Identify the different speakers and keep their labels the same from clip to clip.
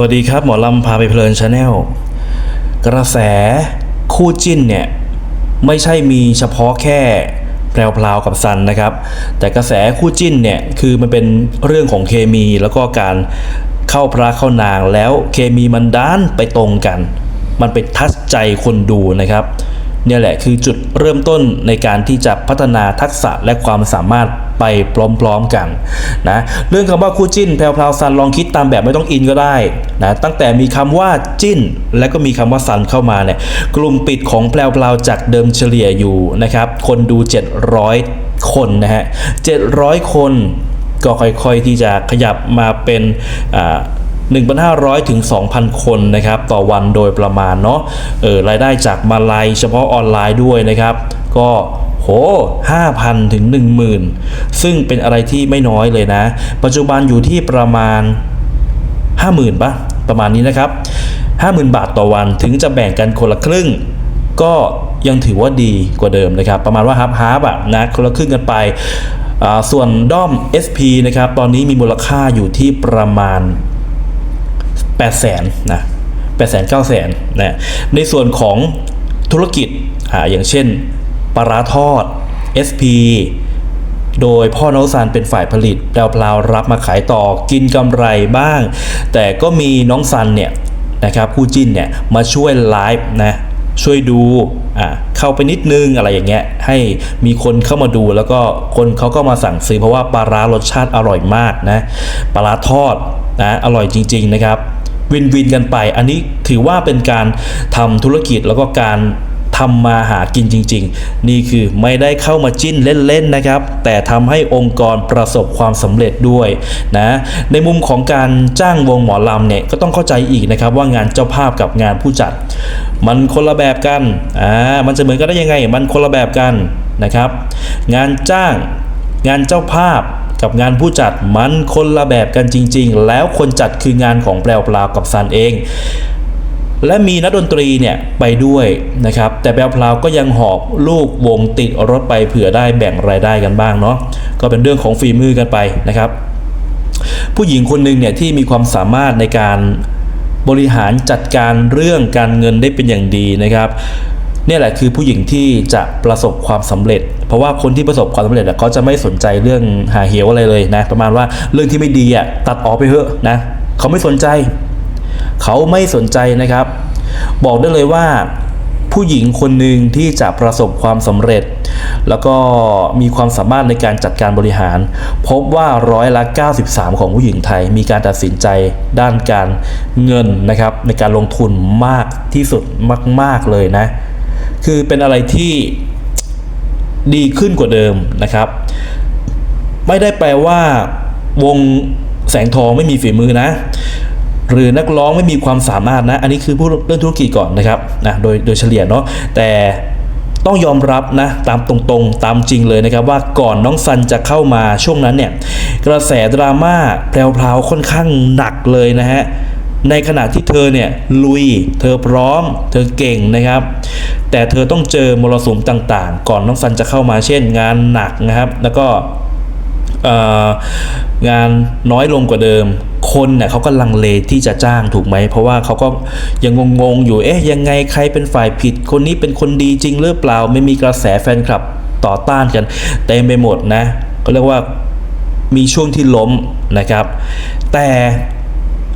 Speaker 1: วัสดีครับ หมอลำพาไปเพลินชาแนลกระแสคู่จิ้นเนี่ย ไม่ใช่มีเฉพาะแค่แพรวพราวกับซันนะครับ แต่กระแสคู่จิ้นเนี่ยคือมันเป็นเรื่องของเคมีแล้วก็การเข้าพระเข้านางแล้วเคมีมันด้านไปตรงกัน มันไปทัชใจคนดูนะครับ เนี่ยแหละคือจุดเริ่มต้นในการที่จะพัฒนาทักษะและความสามารถไปพร้อมๆกันนะเรื่องคำว่าคู่จิ้นแพรวพราซันลองคิดตามแบบไม่ต้องอินก็ได้นะตั้งแต่มีคำว่าจิ้น และก็มีคำว่าซันเข้ามาเนี่ยกลุ่มปิดของแพรวพราจากเดิมเฉลี่ยอยู่นะครับคนดู 700 คนนะฮะ700 คนก็ค่อยๆที่จะขยับมาเป็นอ่า 1,500 ถึง 2,000 คนนะครับต่อวันโดยประมาณเนาะเออรายได้จากมาลัยเฉพาะออนไลน์ด้วยนะครับ ก็โห5,000 ถึง 10,000 ซึ่งเป็นอะไรที่ไม่น้อยเลยนะ ปัจจุบันอยู่ที่ประมาณ 50,000ปะประมาณนี้นะครับ 50,000 บาทต่อวันถึงจะแบ่งกันคนละครึ่ง ก็ยังถือว่าดีกว่าเดิมนะครับ ประมาณว่าฮับฮับอะนะคนละครึ่งกันไป ส่วนด้อม SP นะครับ ตอนนี้มีมูลค่าอยู่ที่ประมาณ 8 0 0แสนนะ8 0 0 0 9 0 0 0นะในส่วนของธุรกิจอ่าอย่างเช่นปลาทอด SP โดยพ่อน้องซันเป็นฝ่ายผลิตแพลวรับมาขายต่อกินกำไรบ้าง แต่ก็มีน้องซันเนี่ยนะครับคู่จิ้นเนี่ยมาช่วยไลฟ์นะช่วยดูอ่าเข้าไปนิดนึงอะไรอย่างเงี้ยให้มีคนเข้ามาดูแล้วก็คนเขาก็มาสั่งซื้อเพราะว่าปลาร้ารสชาติอร่อยมากนะปลาร้าทอดนะอร่อยจริง ๆ นะครับ วินวินกันไป อันนี้ถือว่าเป็นการทำธุรกิจแล้วก็การทำมาหากินจริง ๆ นี่คือไม่ได้เข้ามาจิ้นเล่นๆนะครับ แต่ทำให้องค์กรประสบความสำเร็จด้วยนะในมุมของการจ้างวงหมอลำเนี่ยก็ต้องเข้าใจอีกนะครับว่างานเจ้าภาพกับงานผู้จัด มันคนละแบบกันอ่ามันจะเหมือนกันได้ยังไง มันคนละแบบกันนะครับ งานจ้างงานเจ้าภาพ กับงานผู้จัดมันคนละแบบกันจริง ๆ แล้วคนจัดคืองานของแปลวปลาวกับซันเอง และมีนักดนตรีเนี่ยไปด้วยนะครับ แต่แปลวพลาวก็ยังหอบลูกวงติดรถไปเผื่อได้แบ่งรายได้กันบ้างเนาะก็เป็นเรื่องของฝีมือกันไปนะครับ ผู้หญิงคนหนึ่งเนี่ยที่มีความสามารถในการบริหารจัดการเรื่องการเงินได้เป็นอย่างดีนะครับ นี่แหละคือผู้หญิงที่จะประสบความสำเร็จ เพราะว่าคนที่ประสบความสำเร็จเขาจะไม่สนใจเรื่องหาเหวอะไรเลยนะ ประมาณว่าเรื่องที่ไม่ดีอะตัดออกไปเถอะนะเขาไม่สนใจ เขาไม่สนใจนะครับ บอกได้เลยว่าผู้หญิงคนหนึ่งที่จะประสบความสำเร็จ แล้วก็มีความสามารถในการจัดการบริหาร พบว่าร้อยละ 93 ของผู้หญิงไทย มีการตัดสินใจด้านการเงินนะครับในการลงทุนมากที่สุดมาก ๆเลยนะ คือเป็นอะไรที่ดีขึ้นกว่าเดิมนะครับ ไม่ได้แปลว่าวงแสงทองไม่มีฝีมือนะ หรือนักร้องไม่มีความสามารถนะ อันนี้คือพูดเรื่องธุรกิจก่อนนะครับนะโดยโดยเฉลี่ยเนาะแต่ต้องยอมรับนะตามตรงๆ ตามจริงเลยนะครับ ว่าก่อนน้องซันจะเข้ามาช่วงนั้นเนี่ย กระแสดราม่าแพรวๆค่อนข้างหนักเลยนะฮะ ในขณะที่เธอเนี่ยลุย เธอพร้อม เธอเก่งนะครับ แต่เธอต้องเจอมรสุมต่างๆ ก่อนน้องซันจะเข้ามาเช่นงานหนักนะครับ แล้วก็งานน้อยลงกว่าเดิม คนเนี่ยเขาก็ลังเลที่จะจ้างถูกไหม เพราะว่าเขาก็ยังงงๆอยู่ เอ๊ะยังไงใครเป็นฝ่ายผิด คนนี้เป็นคนดีจริงหรือเปล่า ไม่มีกระแสแฟนคลับต่อต้านกันเต็มไปหมดนะ ก็เรียกว่ามีช่วงที่ล้มนะครับ แต่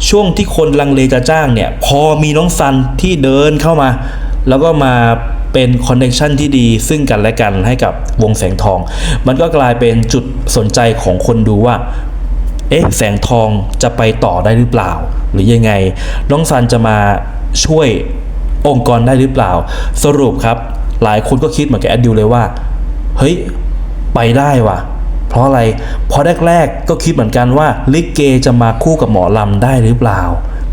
Speaker 1: ช่วงที่คนลังเลจะจ้างเนี่ย พอมีน้องซันที่เดินเข้ามา แล้วก็มาเป็นคอนเนคชันที่ดีซึ่งกันและกันให้กับวงแสงทอง มันก็กลายเป็นจุดสนใจของคนดูว่า เอ๊ะ แสงทองจะไปต่อได้หรือเปล่า หรือยังไง น้องซันจะมาช่วยองค์กรได้หรือเปล่า สรุปครับ หลายคนก็คิดเหมือนกับแอดดิวเลยว่า เฮ้ย ไปได้ว่ะ เพราะอะไรเพราะแรกๆก็คิดเหมือนกันว่าลิเกจะมาคู่กับหมอลำได้หรือเปล่า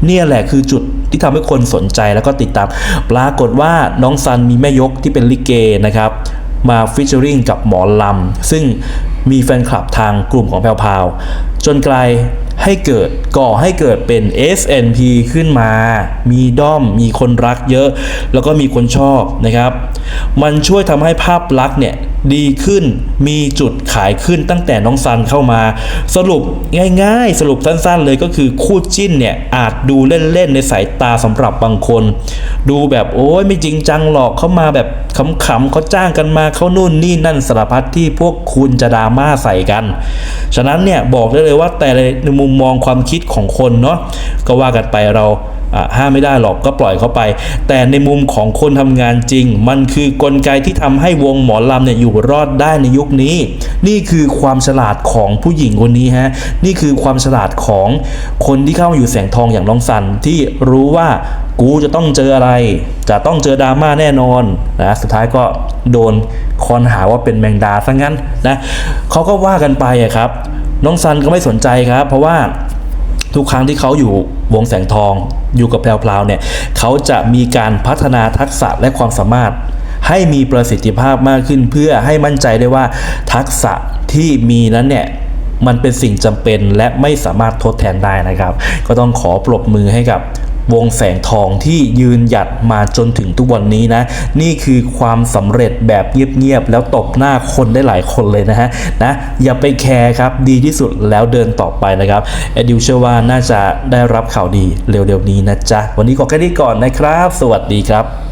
Speaker 1: เนี่ยแหละคือจุดที่ทำให้คนสนใจแล้วก็ติดตาม ปรากฏว่าน้องซันมีแม่ยกที่เป็นลิเกนะครับ มาฟิชเชอริงกับหมอลำ ซึ่งมีแฟนคลับทางกลุ่มของแพลวพาวจนกลาย ให้เกิดก่อให้เกิดเป็น SNP ขึ้นมา มีด้อม มีคนรักเยอะ แล้วก็มีคนชอบนะครับ มันช่วยทำให้ภาพลักษณ์เนี่ยดีขึ้น มีจุดขายขึ้นตั้งแต่น้องซันเข้ามา สรุปง่ายๆ สรุปสั้นๆ เลยก็คือคู่จิ้นเนี่ยอาจดูเล่นๆ ในสายตาสำหรับบางคน ดูแบบโอ้ยไม่จริงจังหรอกเขามาแบบขำๆเขาจ้างกันมาเขานู่นนี่นั่นสารพัดที่พวกคุณจะดราม่าใส่กัน ฉะนั้นเนี่ยบอกได้เลยว่าแต่ในมุมมองความคิดของคนเนาะก็ว่ากันไปเราห้ามไม่ได้หรอกก็ปล่อยเขาไป แต่ในมุมของคนทำงานจริง มันคือกลไกที่ทำให้วงหมอลำเนี่ยอยู่รอดได้ในยุคนี้ นี่คือความฉลาดของผู้หญิงคนนี้ฮะนี่คือความฉลาดของคนที่เข้ามาอยู่แสงทองอย่างน้องสันที่รู้ว่ากูจะต้องเจออะไร จะต้องเจอดราม่าแน่นอนนะสุดท้ายก็โดนคอนหาว่าเป็นแมงดาซะงั้นนะเขาก็ว่ากันไปครับ น้องซันก็ไม่สนใจครับ เพราะว่าทุกครั้งที่เขาอยู่วงแสงทอง อยู่กับแพรวๆเนี่ยเขาจะมีการพัฒนาทักษะและความสามารถ ให้มีประสิทธิภาพมากขึ้น เพื่อให้มั่นใจได้ว่าทักษะที่มีนั้นเนี่ยมันเป็นสิ่งจำเป็นและไม่สามารถทดแทนได้นะครับ ก็ต้องขอปรบมือให้กับ วงแสงทองที่ยืนหยัดมาจนถึงทุกวันนี้นะ นี่คือความสำเร็จแบบเงียบๆแล้วตบหน้าคนได้หลายคนเลยนะฮะนะอย่าไปแคร์ครับดีที่สุดแล้วเดินต่อไปนะครับแอดิวเชื่อว่าน่าจะได้รับข่าวดีเร็วๆนี้นะจ๊ะวันนี้ขอแค่นี้ก่อนนะครับ สวัสดีครับ